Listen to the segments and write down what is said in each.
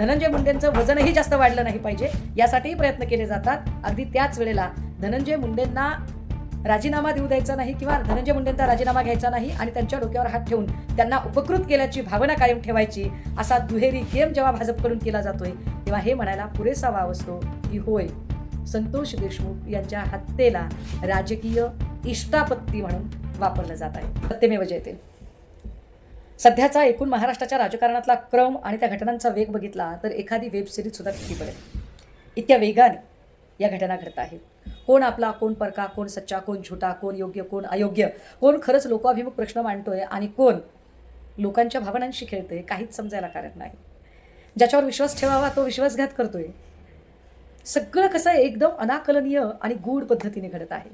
धनंजय मुंडेंचं वजनही जास्त वाढलं नाही पाहिजे यासाठीही प्रयत्न केले जातात. अगदी त्याच वेळेला धनंजय मुंडेंना राजीनामा देऊ द्यायचा नाही किंवा धनंजय मुंडेंचा राजीनामा घ्यायचा नाही आणि त्यांच्या डोक्यावर हात ठेवून त्यांना उपकृत केल्याची भावना कायम ठेवायची असा दुहेरी गेम जेव्हा भाजपकडून केला जातोय तेव्हा हे म्हणायला पुरेसा वाव असतो की होय संतोष देशमुख यांच्या हत्येला राजकीय इष्टापत्ती म्हणून वापरलं जात आहे. सत्यमेव जयते. सध्याचा एकूण महाराष्ट्राच्या राजकारणातला क्रम आणि त्या घटनांचा वेग बघितला तर एखादी वेब सिरीजसुद्धा सुद्धा किती पडेल इतक्या वेगाने या घटना घडत आहेत. कोण आपला कोण परका कोण सच्चा कोण झुटा कोण योग्य कोण अयोग्य कोण खरंच लोकाभिमुख प्रश्न मांडतोय आणि कोण लोकांच्या भावनांशी खेळतोय काहीच समजायला कारण नाही. ज्याच्यावर विश्वास ठेवावा तो विश्वासघात करतोय. सगळं कसं एकदम अनाकलनीय आणि गूढ पद्धतीने घडत आहे.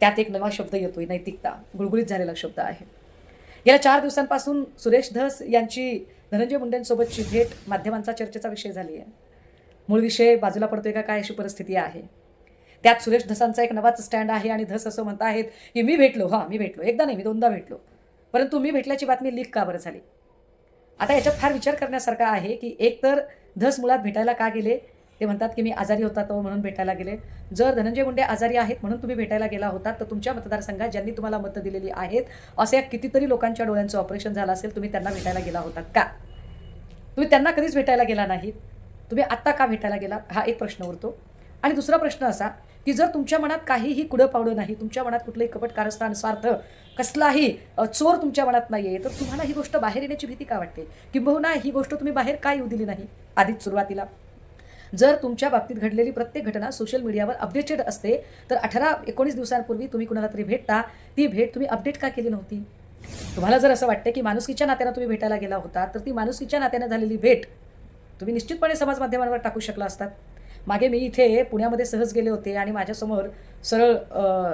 त्यात एक नवा शब्द येतोय नैतिकता. गुळगुळीत झालेला शब्द आहे. गेल्या चार दिवसांपासून सुरेश धस यांची धनंजय मुंडेंसोबतची भेट माध्यमांचा चर्चेचा विषय झाली आहे. मूळ विषय बाजूला पडतोय का काय अशी परिस्थिती आहे. त्यात सुरेश धसांचा एक नवाच स्टँड आहे आणि धस असं म्हणत आहेत की मी भेटलो हां मी भेटलो एकदा नाही मी दोनदा भेटलो. परंतु मी भेटल्याची बातमी लीक का बरं झाली? आता याच्यात फार विचार करण्यासारखा आहे की एकतर धस मुळात भेटायला का गेले? ते म्हणतात की मी आजारी होता तो म्हणून भेटायला गेले. जर धनंजय मुंडे आजारी आहेत म्हणून तुम्ही भेटायला गेला होता तर तुमच्या मतदारसंघात ज्यांनी तुम्हाला मतं दिलेली आहेत असे कितीतरी लोकांच्या डोळ्यांचं ऑपरेशन झालं असेल तुम्ही त्यांना भेटायला गेला होता का? तुम्ही त्यांना कधीच भेटायला गेला नाहीत तुम्ही आत्ता का भेटायला गेला? हा एक प्रश्न उरतो. आणि दुसरा प्रश्न असा की जर तुमच्या मनात काहीही कुडं पावडं नाही तुमच्या मनात कुठलंही कपट कारस्थान स्वार्थ कसलाही चोर तुमच्या मनात नाही आहे तर तुम्हाला ही गोष्ट बाहेर येण्याची भीती का वाटते? किंबहुना ही गोष्ट तुम्ही बाहेर का येऊ दिली नाही? आधीच सुरुवातीला. जर तुमच्या बाबतीत घडलेली प्रत्येक घटना सोशल मीडियावर अपडेटेड असते तर अठरा एकोणीस दिवसांपूर्वी तुम्ही कुणाला तरी भेटता. ती भेट तुम्ही अपडेट का केली नव्हती? तुम्हाला जर असं वाटतं की माणुसकीच्या नात्यानं तुम्ही भेटायला गेला होता तर ती माणुसकीच्या नात्यानं झालेली भेट तुम्ही निश्चितपणे समाज माध्यमांवर टाकू शकला असतात. मागे मी इथे पुण्यामध्ये सहज गेले होते आणि माझ्यासमोर सरळ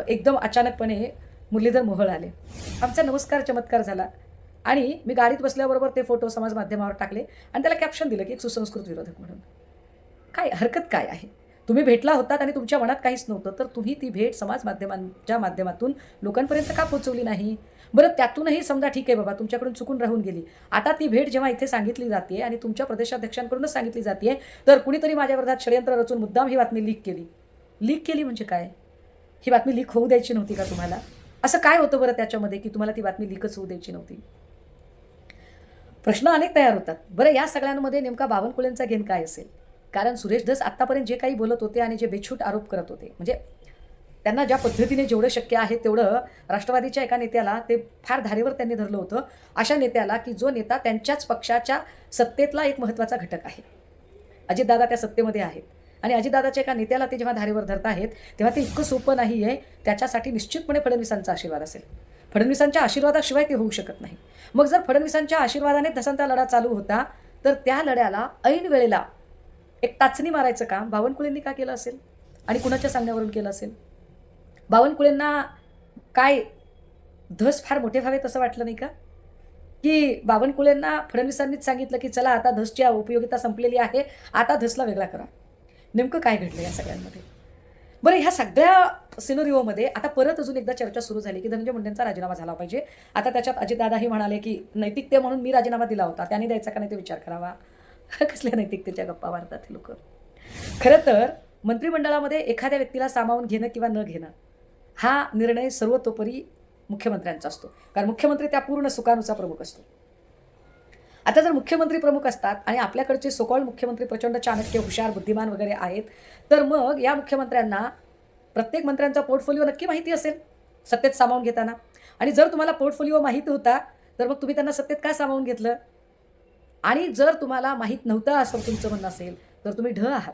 एकदम अचानकपणे मुरलीधर मोहळ आले. आमचा नमस्कार चमत्कार झाला आणि मी गाडीत बसल्याबरोबर ते फोटो समाज माध्यमावर टाकले आणि त्याला कॅप्शन दिलं की एक सुसंस्कृत विरोधक म्हणून. काय हरकत काय आहे? तुम्ही भेटला होतात आणि तुमच्या मनात काहीच नव्हतं तर तुम्ही ती भेट समाज माध्यमांच्या माध्यमातून लोकांपर्यंत का पोचवली नाही? बरं त्यातूनही समजा ठीक आहे बाबा तुमच्याकडून चुकून राहून गेली. आता ती भेट जेव्हा इथे सांगितली जाते आणि तुमच्या प्रदेशाध्यक्षांकडूनच सांगितली जाते तर कुणीतरी माझ्या विरोधात षडयंत्र रचून मुद्दाम ही बातमी लीक केली. लीक केली म्हणजे काय? ही बातमी लीक होऊ द्यायची नव्हती का तुम्हाला? असं काय होतं बरं त्याच्यामध्ये की तुम्हाला ती बातमी लीकच होऊ द्यायची नव्हती? प्रश्न अनेक तयार होतात. बरं या सगळ्यांमध्ये नेमका बावनकुळेंचा घेण काय असेल? कारण सुरेश धस आत्तापर्यंत जे काही बोलत होते आणि जे बेछूट आरोप करत होते म्हणजे त्यांना ज्या पद्धतीने जेवढं शक्य आहे तेवढं राष्ट्रवादीच्या एका नेत्याला ते फार धारेवर त्यांनी धरलं होतं अशा नेत्याला की जो नेता त्यांच्याच पक्षाच्या सत्तेतला एक महत्त्वाचा घटक आहे. अजितदादा त्या सत्तेमध्ये आहेत. आणि अजितदादाच्या एका नेत्याला ते जेव्हा धारेवर धरत आहेत तेव्हा ते इतकं सोपं नाही आहे त्याच्यासाठी निश्चितपणे फडणवीसांचा आशीर्वाद असेल. फडणवीसांच्या आशीर्वादाशिवाय ते होऊ शकत नाही. मग जर फडणवीसांच्या आशीर्वादाने धसांचा लढा चालू होता तर त्या लढ्याला ऐन वेळेला एक टाचणी मारायचं काम. बावनकुळेंनी का केलं असेल? आणि कुणाच्या सांगण्यावरून केलं असेल? बावनकुळेंना काय धस फार मोठे व्हावेत असं वाटलं नाही का? की बावनकुळेंना फडणवीसांनीच सांगितलं की चला आता धसची उपयोगिता संपलेली आहे आता धसला वेगळा करा. नेमकं काय घडलं या सगळ्यांमध्ये? बरं ह्या सगळ्या सिनोरिओमध्ये आता परत अजून एकदा चर्चा सुरू झाली की धनंजय मुंडेंचा राजीनामा झाला पाहिजे. आता त्याच्यात अजितदादाही म्हणाले की नैतिकते म्हणून मी राजीनामा दिला होता. त्याने द्यायचा का नाही ते विचार करावा. कसल्या नैतिकतेच्या गप्पा मारतात लोक? खरं तर मंत्रिमंडळामध्ये एखाद्या व्यक्तीला सामावून घेणं किंवा न घेणं हा निर्णय सर्वतोपरी मुख्यमंत्र्यांचा असतो. कारण मुख्यमंत्री त्या पूर्ण सुकानुचा प्रमुख असतो. आता जर मुख्यमंत्री प्रमुख असतात आणि आपल्याकडचे सोकॉल मुख्यमंत्री प्रचंड चाणक्य हुशार बुद्धिमान वगैरे आहेत तर मग या मुख्यमंत्र्यांना प्रत्येक मंत्र्यांचा पोर्टफोलिओ नक्की माहिती असेल सत्तेत सामावून घेताना. आणि जर तुम्हाला पोर्टफोलिओ माहिती होता तर मग तुम्ही त्यांना सत्तेत का सामावून घेतलं? आणि जर तुम्हाला माहीत नव्हतं असं तुमचं म्हणणं असेल तर तुम्ही ढ आहात.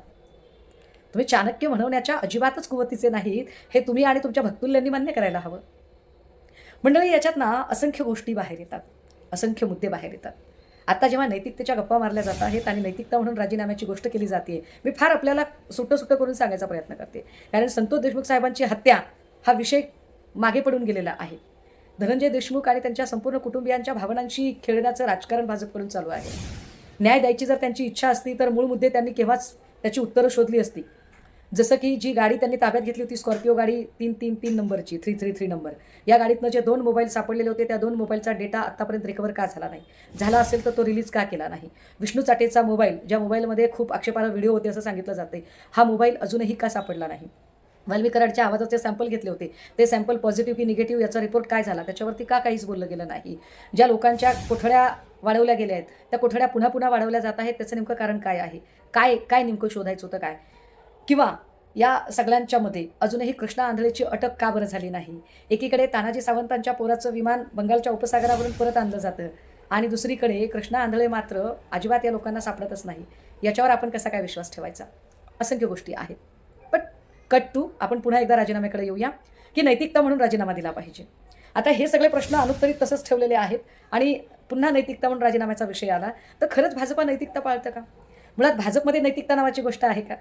तुम्ही चाणक्य म्हणवण्याच्या अजिबातच कुवतीचे नाहीत. हे तुम्ही आणि तुमच्या भक्तुल्यांनी मान्य करायला हवं. मंडळी याच्यात ना असंख्य गोष्टी बाहेर येतात. असंख्य मुद्दे बाहेर येतात. आता जेव्हा नैतिकतेच्या गप्पा मारल्या जात आहेत आणि नैतिकता म्हणून राजीनाम्याची गोष्ट केली जाते मी फार आपल्याला सुट्टं सुट्टं करून सांगायचा प्रयत्न करते. कारण संतोष देशमुख साहेबांची हत्या हा विषय मागे पडून गेलेला आहे. धनंजय देशमुख आणि त्यांच्या संपूर्ण कुटुंबियांच्या भावनांशी खेळण्याचं राजकारण भाजपकडून चालू आहे. न्याय द्यायची जर त्यांची इच्छा असती तर मूळ मुद्दे त्यांनी केव्हाच त्याची उत्तरं शोधली असती. जसं की जी गाडी त्यांनी ताब्यात घेतली होती स्कॉर्पिओ गाडी तीन तीन तीन नंबरची थ्री थ्री थ्री नंबर या गाडीतनं जे दोन मोबाईल सापडलेले होते त्या दोन मोबाईलचा डेटा आत्तापर्यंत रिकवर का झाला नाही? झाला असेल तर तो रिलीज का केला नाही? विष्णू चाटेचा मोबाईल ज्या मोबाईलमध्ये खूप आक्षेपार्ह व्हिडिओ होते असं सांगितलं जाते हा मोबाईल अजूनही का सापडला नाही? वाल्मी कराडच्या आवाजाचे सॅम्पल घेतले होते. ते सॅम्पल पॉझिटिव्ह की निगेटिव्ह याचा रिपोर्ट काय झाला? त्याच्यावरती का काहीच बोललं गेलं नाही. ज्या लोकांच्या कोठड्या वाढवल्या गेल्या आहेत त्या कोठड्या पुन्हा पुन्हा वाढवल्या जात आहेत त्याचं नेमकं कारण काय आहे? काय काय नेमकं शोधायचं होतं काय? किंवा या सगळ्यांच्यामध्ये अजूनही कृष्णा आंधळेची अटक का बरं झाली नाही? एकीकडे तानाजी सावंतांच्या पोराचं विमान बंगालच्या उपसागरावरून परत आणलं जातं आणि दुसरीकडे कृष्णा आंधळे मात्र अजिबात या लोकांना सापडतच नाही. याच्यावर आपण कसा काय विश्वास ठेवायचा? असंख्य गोष्टी आहेत. कट टू आपण पुन्हा एकदा राजीनाम्याकडे येऊया. की नैतिकता म्हणून राजीनामा दिला पाहिजे. आता हे सगळे प्रश्न अनुत्तरित तसंच ठेवलेले आहेत आणि पुन्हा नैतिकता म्हणून राजीनाम्याचा विषय आला. तर खरंच भाजपा नैतिकता पाळतं का? मुळात भाजपमध्ये नैतिकता नावाची गोष्ट आहे का?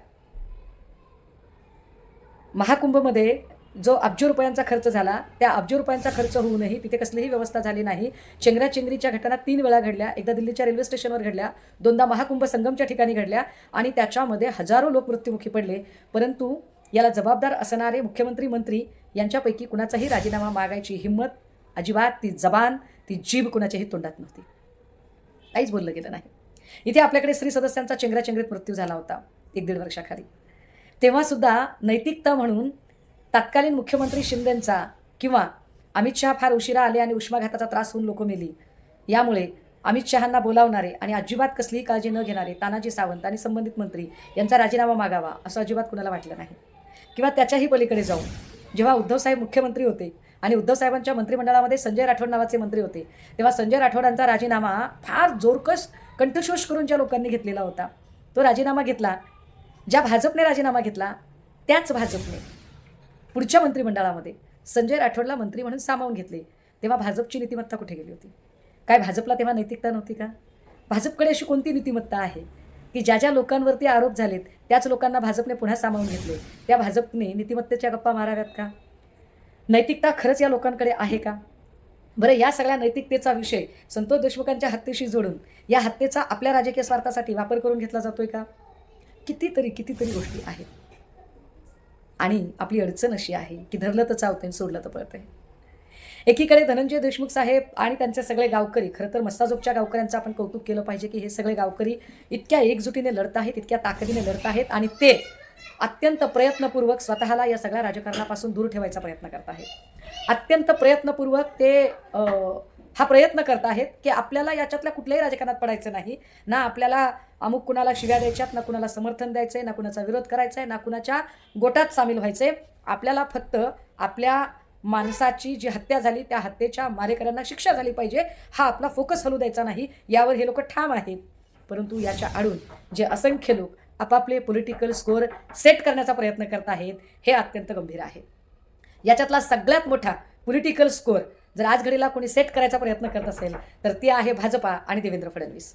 महाकुंभमध्ये जो अब्ज रुपयांचा खर्च झाला त्या अब्ज रुपयांचा खर्च होऊनही तिथे कसलीही व्यवस्था झाली नाही. चेंगराचेंगरीच्या घटना तीन वेळा घडल्या. एकदा दिल्लीच्या रेल्वे स्टेशनवर घडल्या दोनदा महाकुंभ संगमच्या ठिकाणी घडल्या आणि त्याच्यामध्ये हजारो लोक मृत्युमुखी पडले. परंतु याला जबाबदार असणारे मुख्यमंत्री मंत्री यांच्यापैकी कुणाचाही राजीनामा मागायची हिंमत अजिबात ती जबान ती जीभ कुणाच्याही तोंडात नव्हती. काहीच बोललं गेलं नाही. इथे आपल्याकडे स्त्री सदस्यांचा चेंगराचेंगरीत मृत्यू झाला होता एक दीड वर्षाखाली. तेव्हासुद्धा नैतिकता म्हणून तत्कालीन मुख्यमंत्री शिंदेंचा किंवा अमित शहा फार उशिरा आले आणि उष्माघाताचा त्रास होऊन लोक मेली यामुळे अमित शहांना बोलावणारे आणि अजिबात कसलीही काळजी न घेणारे तानाजी सावंत आणि संबंधित मंत्री यांचा राजीनामा मागावा असं अजिबात कुणाला वाटलं नाही. किंवा त्याच्याही पलीकडे जाऊन जेव्हा उद्धवसाहेब मुख्यमंत्री होते आणि उद्धवसाहेबांच्या मंत्रिमंडळामध्ये संजय राठोड नावाचे मंत्री होते तेव्हा संजय राठोडांचा राजीनामा फार जोरकस कंठशोष करून ज्या लोकांनी घेतलेला होता तो राजीनामा घेतला. ज्या भाजपने राजीनामा घेतला त्याच भाजपने. पुढच्या मंत्रिमंडळामध्ये संजय राठोडला मंत्री म्हणून सामावून घेतले. तेव्हा भाजपची नीतिमत्ता कुठे गेली होती? काय भाजपला तेव्हा नैतिकता नव्हती का? भाजपकडे अशी कोणती नीतिमत्ता आहे? की ज्या ज्या लोकांवरती आरोप झालेत त्याच लोकांना भाजपने पुन्हा सामावून घेतले. त्या भाजपने नीतिमत्तेच्या गप्पा माराव्यात का? नैतिकता खरंच या लोकांकडे आहे का? बरं या सगळ्या नैतिकतेचा विषय संतोष देशमुखांच्या हत्येशी जोडून या हत्येचा आपल्या राजकीय स्वार्थासाठी वापर करून घेतला जातोय का? कितीतरी कितीतरी गोष्टी आहेत. आणि आपली अडचण अशी आहे की धरलं तर चावतंय सोडलं तर पळतंय. एकीकडे धनंजय देशमुख साहेब आणि त्यांचे सगळे गावकरी खरं तर मस्ताजोगच्या गावकऱ्यांचं आपण कौतुक केलं पाहिजे की हे सगळे गावकरी इतक्या एकजुटीने लढत आहेत इतक्या ताकदीने लढत आहेत आणि ते अत्यंत प्रयत्नपूर्वक स्वतःला या सगळ्या राजकारणापासून दूर ठेवायचा प्रयत्न करत आहेत. अत्यंत प्रयत्नपूर्वक ते हा प्रयत्न करत आहेत की आपल्याला याच्यातल्या कुठल्याही राजकारणात पडायचं नाही. ना आपल्याला अमुक कुणाला शिव्या द्यायच्यात ना कुणाला समर्थन द्यायचं आहे ना कुणाचा विरोध करायचा आहे ना कुणाच्या गोटात सामील व्हायचंय. आपल्याला फक्त आपल्या माणसाची जी हत्या झाली त्या हत्येच्या मारेकऱ्यांना शिक्षा झाली पाहिजे हा आपला फोकस हलू द्यायचा नाही यावर हे लोक ठाम आहेत. परंतु याच्या आडून जे असंख्य लोक आपापले पॉलिटिकल स्कोअर सेट करण्याचा प्रयत्न करत आहेत हे अत्यंत गंभीर आहे. याच्यातला सगळ्यात मोठा पॉलिटिकल स्कोअर जर आज घडीला कोणी सेट करायचा प्रयत्न करत असेल तर ती आहे भाजपा आणि देवेंद्र फडणवीस.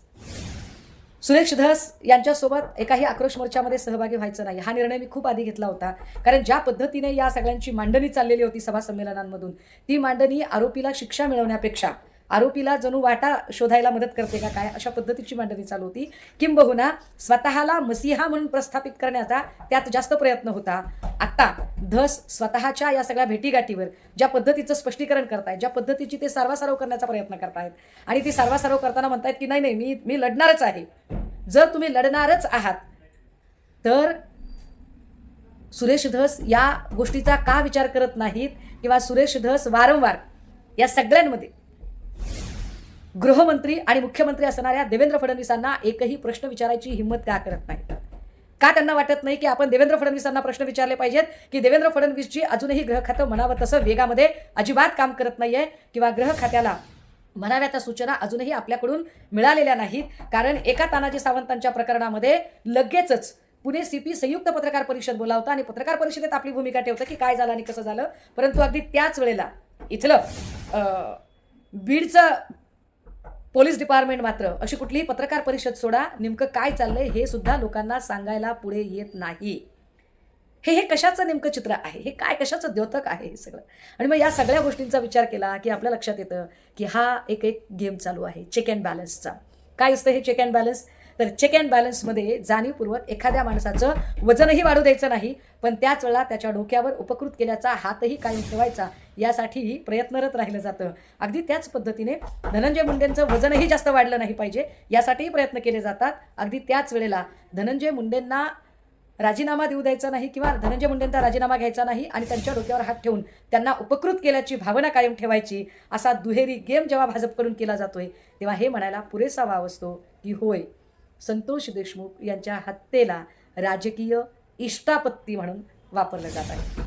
सुरेश धस यांच्यासोबत एकाही आक्रोश मोर्चामध्ये सहभागी व्हायचं नाही. हा निर्णय मी खूप आधी घेतला होता. कारण ज्या पद्धतीने या सगळ्यांची मांडणी चाललेली होती सभा संमेलनांमधून ती मांडणी आरोपीला शिक्षा मिळवण्यापेक्षा आरोपीला जणू वाटा शोधायला मदत करते का काय अशा पद्धतीची मांडणी चालू होती. किंबहुना स्वतःला मसिहा म्हणून प्रस्थापित करण्याचा त्यात जास्त प्रयत्न होता. आत्ता धस स्वतःच्या या सगळ्या भेटीगाठीवर ज्या पद्धतीचं स्पष्टीकरण करतायत ज्या पद्धतीची ते सारवासारव करण्याचा प्रयत्न करतायत आणि ती सारवासारव करताना म्हणतायत की नाही नाही मी मी लढणारच आहे. जर तुम्ही लढणारच आहात तर सुरेश धस या गोष्टीचा का विचार करत नाहीत किंवा सुरेश धस वारंवार या सगळ्यांमध्ये गृहमंत्री आणि मुख्यमंत्री असणाऱ्या देवेंद्र फडणवीसांना एकही प्रश्न विचारायची हिंमत का करत नाही का त्यांना वाटत नाही की आपण देवेंद्र फडणवीसांना प्रश्न विचारले पाहिजेत की देवेंद्र फडणवीसजी अजूनही गृह खातं म्हणावं तसं वेगामध्ये अजिबात काम करत नाहीये किंवा गृह खात्याला म्हणाव्या त्या सूचना अजूनही आपल्याकडून मिळालेल्या नाहीत? कारण एका तानाजी सावंतांच्या प्रकरणामध्ये लगेचच पुणे सीपी संयुक्त पत्रकार परिषद बोलावता आणि पत्रकार परिषदेत आपली भूमिका ठेवतं की काय झालं आणि कसं झालं. परंतु अगदी त्याच वेळेला इथलं बीडचं पोलीस डिपार्टमेंट मात्र. अशी कुठलीही पत्रकार परिषद सोडा नेमकं काय चाललंय हे सुद्धा लोकांना सांगायला पुढे येत नाही. हे हे कशाचं नेमकं चित्र आहे? हे काय कशाचं द्योतक आहे हे सगळं? आणि मग या सगळ्या गोष्टींचा विचार केला की आपल्या लक्षात येतं की हा एक एक गेम चालू आहे चेक अँड बॅलन्सचा काय असतं हे चेक अँड बॅलन्स तर चेक अँड बॅलन्समध्ये जाणीवपूर्वक एखाद्या माणसाचं वजनही वाढू द्यायचं नाही पण त्याच वेळा त्याच्या डोक्यावर उपकृत केल्याचा हातही कायम ठेवायचा यासाठीही प्रयत्नरत राहिलं जातं. अगदी त्याच पद्धतीने धनंजय मुंडेंचं वजनही जास्त वाढलं नाही पाहिजे यासाठीही प्रयत्न केले जातात. अगदी त्याच वेळेला धनंजय मुंडेंना राजीनामा देऊ द्यायचा नाही किंवा धनंजय मुंडेंचा राजीनामा घ्यायचा नाही आणि त्यांच्या डोक्यावर हात ठेवून त्यांना उपकृत केल्याची भावना कायम ठेवायची असा दुहेरी गेम जेव्हा भाजपकडून केला जातोय तेव्हा हे म्हणायला पुरेसा वाव असतो की होय. संतोष देशमुख यांच्या हत्येला राजकीय इष्टापत्ती म्हणून वापरलं जात आहे.